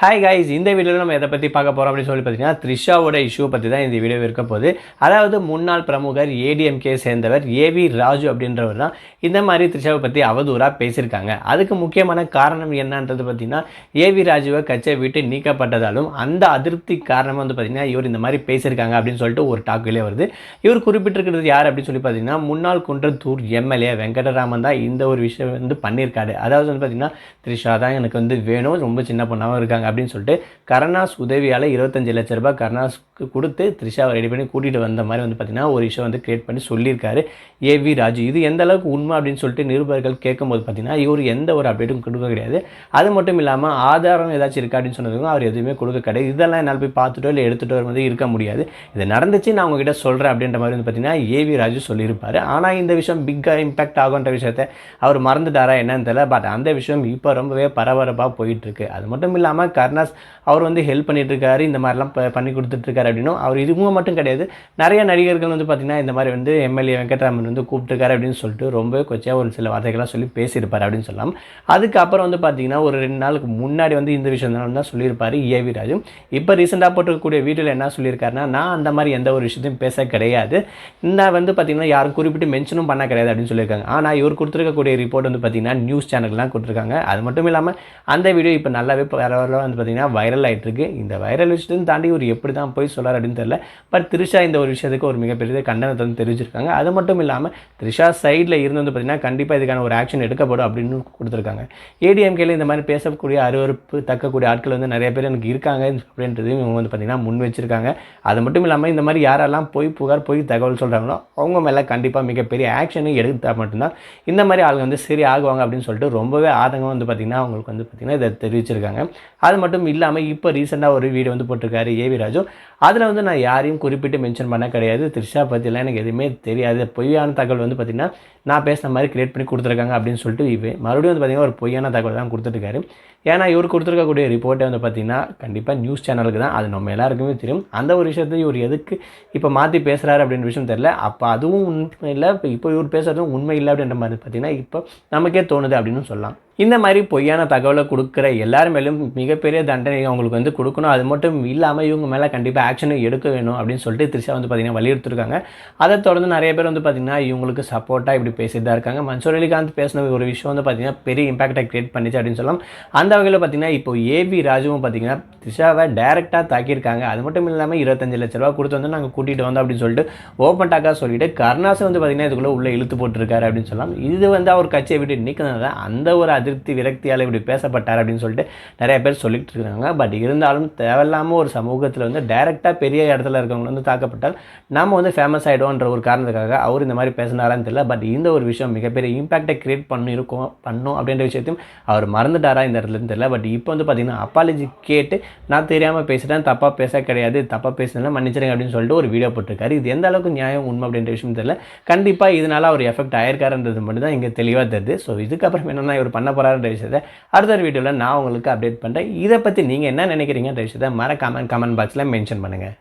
Hi guys இந்த வீடியோவில் நம்ம எதை பற்றி பார்க்க போகிறோம் அப்படின்னு சொல்லி பார்த்தீங்கன்னா த்ரிஷாவோட இஷ்யூ பற்றி தான் இந்த வீடியோ இருக்க போகுது. அதாவது முன்னாள் பிரமுகர் ஏடிஎம்கே சேர்ந்தவர் ஏவி ராஜு அப்படின்றவர் தான் இந்த மாதிரி த்ரிஷாவை பற்றி அவதூறாக பேசியிருக்காங்க. அதுக்கு முக்கியமான காரணம் என்னன்றது பார்த்தீங்கன்னா ஏவி ராஜுவை கட்சியை விட்டு நீக்கப்பட்டதாலும் அந்த அதிருப்தி காரணமாக வந்து பார்த்தீங்கன்னா இவர் இந்த மாதிரி பேசியிருக்காங்க அப்படின்னு சொல்லிட்டு ஒரு டாக்கிலே வருது. இவர் குறிப்பிட்டிருக்கிறது யார் அப்படின்னு சொல்லி பார்த்தீங்கன்னா முன்னாள் குன்றத்தூர் எம்எல்ஏ வெங்கடராமன் தான் இந்த ஒரு விஷயம் வந்து பண்ணியிருக்காரு. அதாவது வந்து பார்த்தீங்கன்னா த்ரிஷா தான் எனக்கு வந்து வேணும் ரொம்ப சின்ன பொண்ணாகவும் இருக்காங்க. அப்படின்னு சொல்லிட்டு கருணாஸ் உதவியால் இருபத்தஞ்சு லட்ச ரூபாய் கருணாஸ்க்கு கொடுத்து த்ரிஷாவை ரெடி பண்ணி கூட்டிகிட்டு வந்த மாதிரி வந்து பார்த்தீங்கன்னா ஒரு விஷயம் வந்து கிரியேட் பண்ணி சொல்லியிருக்காரு. வி ராஜு. இது எந்த அளவுக்கு உண்மை அப்படின்னு சொல்லிட்டு நிருபர்கள் கேட்கும்போது பார்த்தீங்கன்னா இவர் எந்த ஒரு அப்டேட்டும் கொடுக்க கிடையாது. அது மட்டும் இல்லாமல் ஆதாரம் ஏதாச்சும் இருக்கா அப்படின்னு சொன்னதுக்கும் அவர் எதுவுமே கொடுக்க கிடையாது. இதெல்லாம் என்னால் போய் பார்த்துட்டோ இல்லை எடுத்துகிட்டோ வந்து இருக்க முடியாது. இது நடந்துச்சு நான் உங்ககிட்ட சொல்கிறேன் அப்படின்ற மாதிரி வந்து பார்த்தீங்கன்னா ஏவி ராஜு சொல்லியிருப்பார். ஆனால் இந்த விஷயம் பிக்காக இம்பாக்ட் ஆகுன்ற விஷயத்த அவர் மறந்துட்டாரா என்னன்னு தெரியல. பட் அந்த விஷயம் இப்போ ரொம்பவே பரபரப்பாக போயிட்டுருக்கு அது மட்டும் இல்லாமல் கர்ணாஸ் அவர் வந்து ஹெல்ப் பண்ணிட்டு இருக்காரு இந்த மாதிரிலாம் பண்ணி கொடுத்துட்ருக்காரு அப்படின்னும் அவர் இதுவும் மட்டும் கிடையாது. நிறைய நடிகர்கள் வந்து பார்த்திங்கன்னா இந்த மாதிரி வந்து எம்எல்ஏ வெங்கட்ராமன் வந்து கூப்பிட்டுருக்காரு அப்படின்னு சொல்லிட்டு ரொம்ப கொச்சையாக ஒரு சில வார்த்தைகள்லாம் சொல்லி பேசியிருப்பார் அப்படின்னு சொல்லலாம். அதுக்கப்புறம் வந்து பார்த்திங்கன்னா ஒரு ரெண்டு நாளுக்கு முன்னாடி வந்து இந்த விஷயம் தான் சொல்லியிருப்பார் ஏவி ராஜு. இப்போ ரீசெண்டாக போட்டிருக்கக்கூடிய வீடியோவில் என்ன சொல்லியிருக்காருன்னா நான் அந்த மாதிரி எந்த ஒரு விஷயத்தையும் பேச கிடையாது. இந்த வந்து பார்த்திங்கன்னா யாரும் குறிப்பிட்டு மென்ஷனும் பண்ண கிடையாது அப்படின்னு சொல்லியிருக்காங்க. ஆனால் இவர் கொடுத்துருக்கக்கூடிய ரிப்போர்ட் வந்து பார்த்திங்கன்னா நியூஸ் சேனல்லாம் கொடுத்துருக்காங்க. அது மட்டும் இல்லாமல் அந்த வீடியோ இப்போ நல்லாவே பரவாயில்ல வந்து பார்த்திங்கன்னா வைரல் ஆகிட்டுருக்கு இந்த வைரல் விஷயத்தையும் தாண்டி ஒரு எப்படி தான் போய் சொல்லார் அப்படின்னு தெரியல. பட் த்ரிஷா இந்த ஒரு விஷயத்துக்கு ஒரு மிகப்பெரிய கண்டனத்தை வந்து தெரிவிச்சிருக்காங்க. அது மட்டும் இல்லாமல் த்ரிஷா சைடில் இருந்து வந்து பார்த்திங்கன்னா கண்டிப்பாக இதுக்கான ஒரு ஆக்ஷன் எடுக்கப்படும் அப்படின்னு கொடுத்துருக்காங்க. ஏடிஎம்கேல இந்த மாதிரி பேசக்கூடிய அருவருப்பு தக்கக்கூடிய ஆட்கள் வந்து நிறைய பேர் எனக்கு இருக்காங்க அப்படின்றதையும் இவங்க வந்து பார்த்திங்கன்னா முன் வச்சுருக்காங்க. அது மட்டும் இல்லாமல் இந்த மாதிரி யாரெல்லாம் போய் புகார் போய் தகவல் சொல்கிறாங்களோ அவங்க மேலே கண்டிப்பாக மிகப்பெரிய ஆக்ஷனும் எடுத்தால் மட்டும்தான் இந்த மாதிரி ஆளுங்க வந்து சரி ஆகுவாங்க அப்படின்னு சொல்லிட்டு ரொம்பவே ஆதங்கம் வந்து பார்த்திங்கன்னா அவங்களுக்கு வந்து பார்த்திங்கன்னா இதை தெரிவிச்சிருக்காங்க. அது மட்டும் இல்லாமல் இப்போ ரீசெண்டாக ஒரு வீடியோ வந்து போட்டிருக்காரு ஏவி ராஜு. அதில் வந்து நான் யாரையும் குறிப்பிட்டு மென்ஷன் பண்ண கிடையாது. த்ரிஷா பற்றிலாம் எனக்கு எதுவுமே தெரியாது. பொய்யான தகவல் வந்து பார்த்திங்கன்னா நான் பேசின மாதிரி கிரியேட் பண்ணி கொடுத்துருக்காங்க அப்படின்னு சொல்லிட்டு இவ மறுபடியும் வந்து பார்த்திங்கன்னா ஒரு பொய்யான தகவல் தான் கொடுத்துருக்காரு ஏன்னா இவர் கொடுத்துருக்கக்கூடிய ரிப்போர்ட்டை வந்து பார்த்திங்கன்னா கண்டிப்பாக நியூஸ் சேனலுக்கு தான். அது நம்ம எல்லாருக்குமே தெரியும். அந்த ஒரு விஷயத்தை இவர் எதுக்கு இப்போ மாற்றி பேசுகிறாரு அப்படின்ற விஷயம் தெரியல. அப்போ அதுவும் உண்மை இல்லை இப்போ இப்போ இவர் பேசுகிறதும் உண்மை இல்லை அப்படின்ற மாதிரி பார்த்திங்கன்னா இப்போ நமக்கே தோணுது அப்படின்னு சொல்லலாம். இந்த மாதிரி பொய்யான தகவலை கொடுக்குற எல்லார் மேலும் மிகப்பெரிய தண்டனை அவங்களுக்கு வந்து கொடுக்கணும். அது மட்டும் இல்லாமல் இவங்க மேலே கண்டிப்பாக ஆக்ஷனும் எடுக்க வேணும் அப்படின்னு சொல்லிட்டு த்ரிஷா வந்து பார்த்திங்கன்னா வலியுறுத்திருக்காங்க. அதை தொடர்ந்து நிறைய பேர் வந்து பார்த்திங்கன்னா இவங்களுக்கு சப்போர்ட்டாக இப்படி பேசிட்டு தான் இருக்காங்க. மன்சூர் அலிகாந்த் பேசின ஒரு விஷயம் வந்து பார்த்திங்கன்னா பெரிய இம்பாக்டை கிரியேட் பண்ணிச்சு அப்படின்னு சொல்லலாம். அந்த வகையில் பார்த்திங்கன்னா இப்போ ஏபி ராஜுவும் பார்த்திங்கன்னா த்ரிஷாவை டேரெக்டாக தாக்கியிருக்காங்க. அது மட்டும் இல்லாமல் இருபத்தஞ்சு லட்ச ரூபா கொடுத்து வந்து நாங்கள் கூட்டிகிட்டு வந்தோம் அப்படின்னு சொல்லிட்டு ஓப்பன் டாக்காக சொல்லிட்டு கருணாசை வந்து பார்த்திங்கன்னா இதுக்குள்ளே உள்ளே இழுத்து போட்டிருக்காரு அப்படின்னு சொல்லலாம். இது வந்து அவர் கட்சியை விட்டு நிற்கிறதுனால அந்த ஒரு அதிருப்தி விரக்தியால் இப்படி பேசப்பட்டார் அப்படின்னு சொல்லிட்டு நிறைய பேர் சொல்லிட்டு இருக்காங்க. பட் இருந்தாலும் தேவையில்லாமல் ஒரு சமூகத்தில் வந்து டைரெக்டாக பெரிய இடத்துல இருக்கவங்க வந்து தாக்கப்பட்டால் நம்ம வந்து ஃபேமஸ் ஆகிடும்ன்ற ஒரு காரணத்துக்காக அவர் இந்த மாதிரி பேசினாரான்னு தெரியல. பட் இந்த ஒரு விஷயம் மிகப்பெரிய இம்பாக்டை கிரியேட் பண்ணியிருக்கோம் பண்ணும் அப்படின்ற விஷயத்தையும் அவர் மறந்துட்டாரா இந்த இடத்துலன்னு தெரியல. பட் இப்போ வந்து பார்த்தீங்கன்னா அப்பாலஜி கேட்டு நான் தெரியாமல் பேசிட்டேன் தப்பாக பேச கிடையாது தப்பாக பேசினா மன்னிச்சிருங்க அப்படின்னு சொல்லிட்டு ஒரு வீடியோ போட்டிருக்காரு. இது எந்த அளவுக்கு நியாயம் உண்மை அப்படின்ற விஷயம் தெரியல. கண்டிப்பாக இதனால் அவர் எஃபெக்ட் ஆயிருக்காருன்றது மட்டும் தான் இங்கே தெளிவாக தெரியுது. ஸோ இதுக்கப்புறம் என்னென்னா இவர் பண்ண போகிறாருன்ற விஷயத்தை அடுத்த வீடியோவில் நான் உங்களுக்கு அப்டேட் பண்ணுறேன் இதை பற்றி நீங்கள் என்ன நினைக்கிறீங்கன்ற விஷயத்தை மறக்காமல் கமெண்ட் பாக்ஸில் மென்ஷன் பண்ணுங்கள்